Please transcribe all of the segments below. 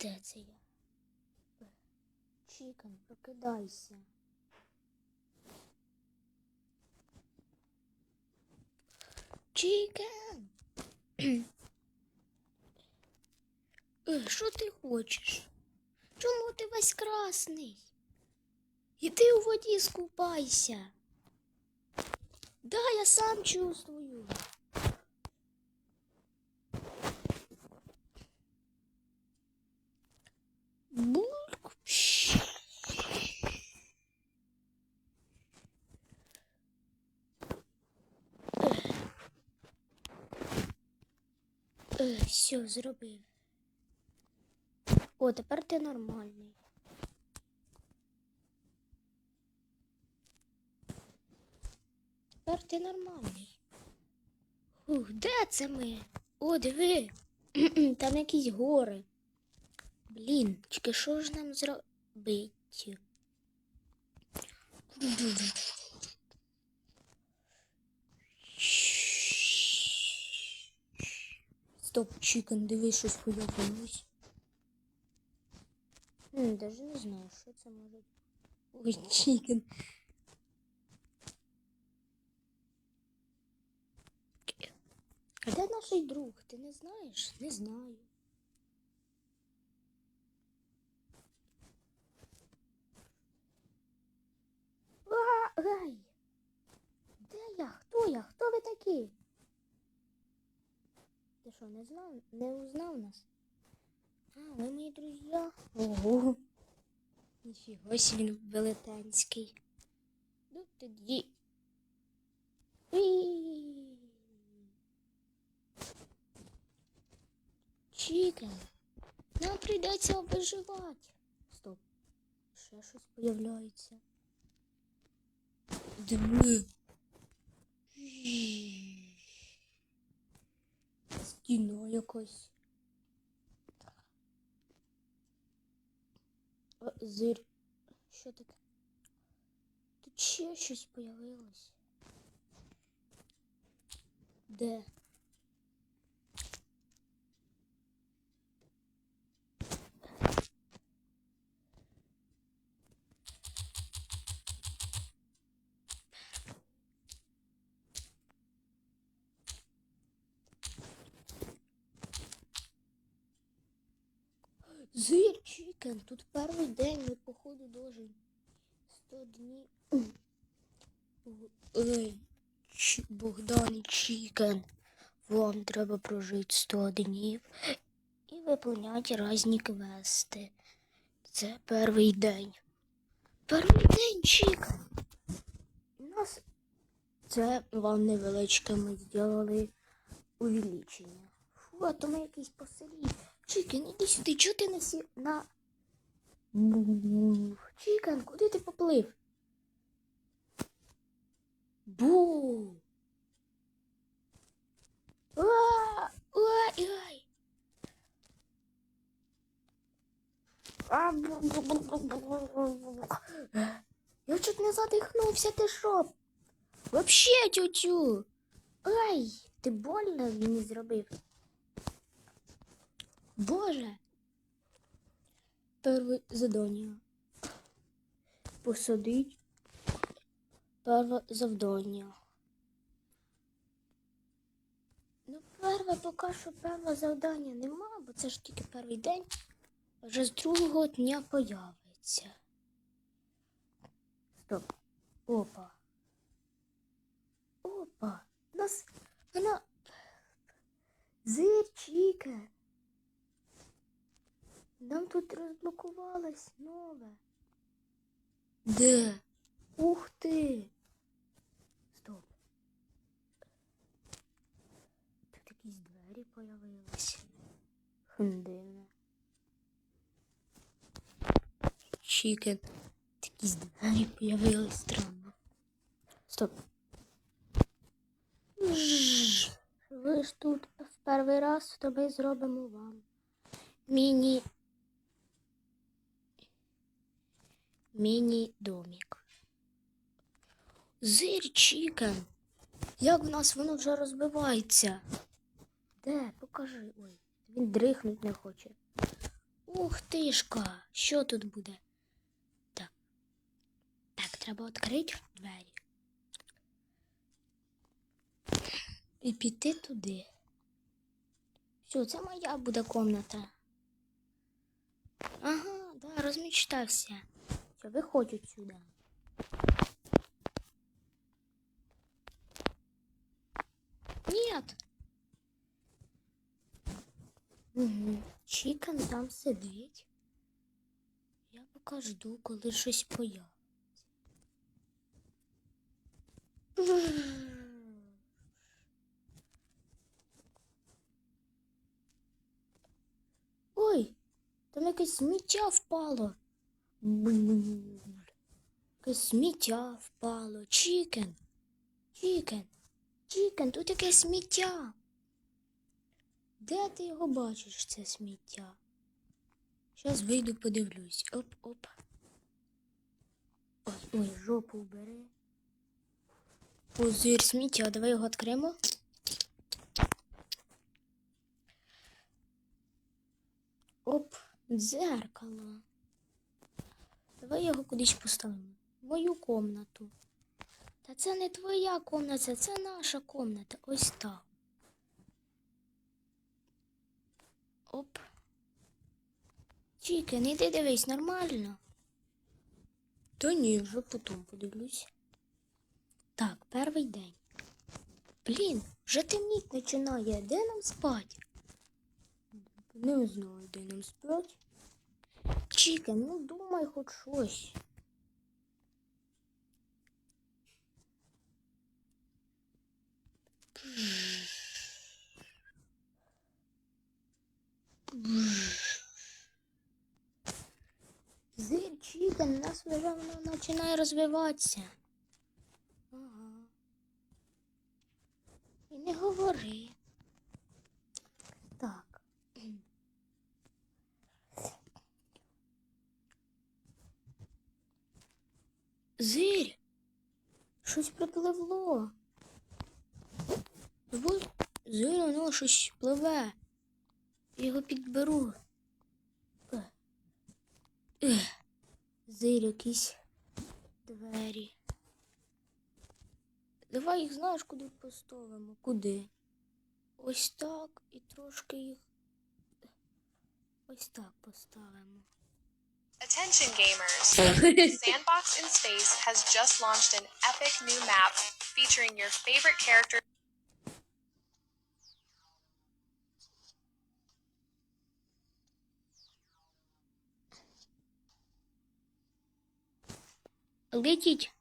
Де це я? Чікан, прокидайся. Чікан. Е, Що ти хочеш? Чому ти весь красний? Іди у воді скупайся. Да, я сам чувствую. Бульк. Е, все, зробив. О, тепер ти нормальний. Тепер ти нормальний. Ух, де це ми? О, диви. Там якісь гори. Блін, тільки що ж нам зробити? Стоп, чікан, диви, щось появилось. Даже не знаю, що це може. Ой, чікан. А де наш друг? Ти не знаєш? Не знаю. А, Гай! Де я? Хто я? Хто ви такі? Ти що, не знав? Не узнав нас? А, ви мої друзі. Ого. Ніфіга він велетенський. Ну тоді. Чікен, нам прийдеться виживати. Стоп. Ще щось появляється. Диви. Стіна якась. А, Зир. Що таке? Тут ще щось появилось. Де? Зир Чікен, тут перший день ми походу должен 100 днів. Ой, Ч- Богдан Чікен, вам треба прожити 100 днів і виповняти різні квести. Це перший день. Перший день Чікен. У нас це вам невеличке ми зробили увеличення. Фу, а то ми якийсь по Чікен, іди сюди, чого ти на сі... на. Бу. Чікен, куди ти поплив? Бу. А, ой, ой. А, бу, бу, бу, бу, бу, бу, бу. Я чуть не задихнувся, ти що? Вообще, тютю. Ай, ти больно мені зробив. Боже. Перше задання. Посадить. Перше завдання. Ну, перше поки що перше завдання нема, бо це ж тільки перший день. Вже з другого дня появиться. Стоп. Опа. Опа. Нас. Вона. Зирчика. Нам тут розблокувалось нове. Де? Ух ти. Стоп. Тут якісь двері появились. Хм, дивно. Чікен. Якісь двері появились странно. Стоп. Ви ж тут в перший раз, то ми зробимо вам. Міні. Міні-домік. Зир Чікен. Як в нас воно вже розбивається? Де? Покажи. Ой, він дрихнуть не хоче. Ух тишка, що тут буде? Так. Так, треба відкрити двері. І піти туди. Все, це моя буде комната. Ага, да, розмічтався. Все, виходь отсюда. Нет. Угу. Чікан там сидить. Я поки жду, коли щось появиться. Ой, там якесь сміття впало. Сміття впало. Чікен. Чікен. Чікен, тут якесь сміття. Де ти його бачиш, це сміття? Зараз вийду, подивлюсь. Оп-оп. Ой, ой, жопу бери. Пузир сміття, давай його відкриємо. Оп, дзеркало. Давай його кудись поставимо. Мою комнату. Та це не твоя комната, це наша комната. Ось так. Оп. Чікен, іди дивись, нормально. Та ні, вже потім подивлюсь. Так, перший день. Блін, вже темніть починає. Де нам спать? Не знаю, де нам спать. Чікен, ну думай хоч щось. Зир Чікен, у нас вже воно починає розвиватися. Ага. І не говори. Так. Зирь, щось припливло. Зирь, воно щось пливе. Я його підберу. Зир якісь двері. Давай їх знаєш, куди поставимо? Куди? Ось так і трошки їх. Ось так поставимо. Attention gamers! Sandbox in Space has just launched an epic new map featuring your favorite characters. Летіть.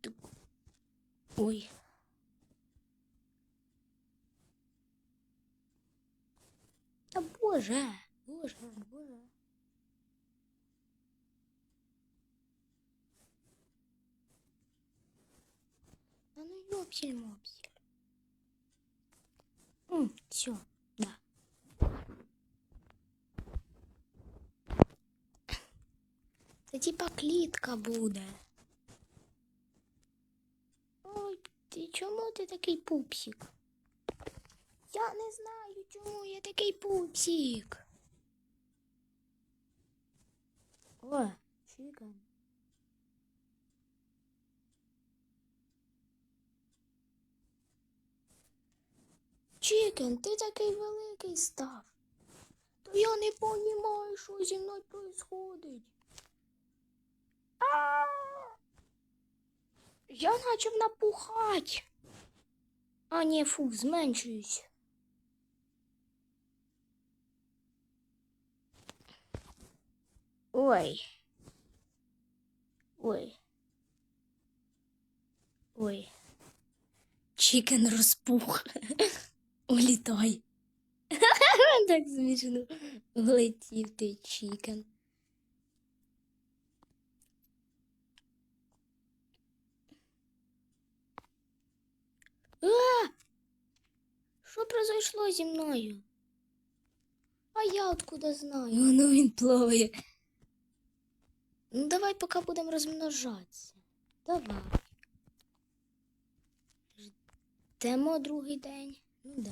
Тук. Ой. Та боже, боже, боже. Да ну. Все, да. Це типа клітка буде. Ой, ти чому ти такий пупсик? Я не знаю, чому я такий пупсик. О, чікан. Чікен, ти такий великий став. То я не понімаю, що зі мною происходить. Я начав напухать. А, ні, фу, зменшуюсь. Ой. Ой. Ой. Чікен розпух. Улітай. Так смішно. Влетів ти чікен. А! Що произошло зі мною? А я откуда знаю? Ну він плаває. Ну давай поки будемо розмножатися. Давай. Ждемо другий день. Ну да.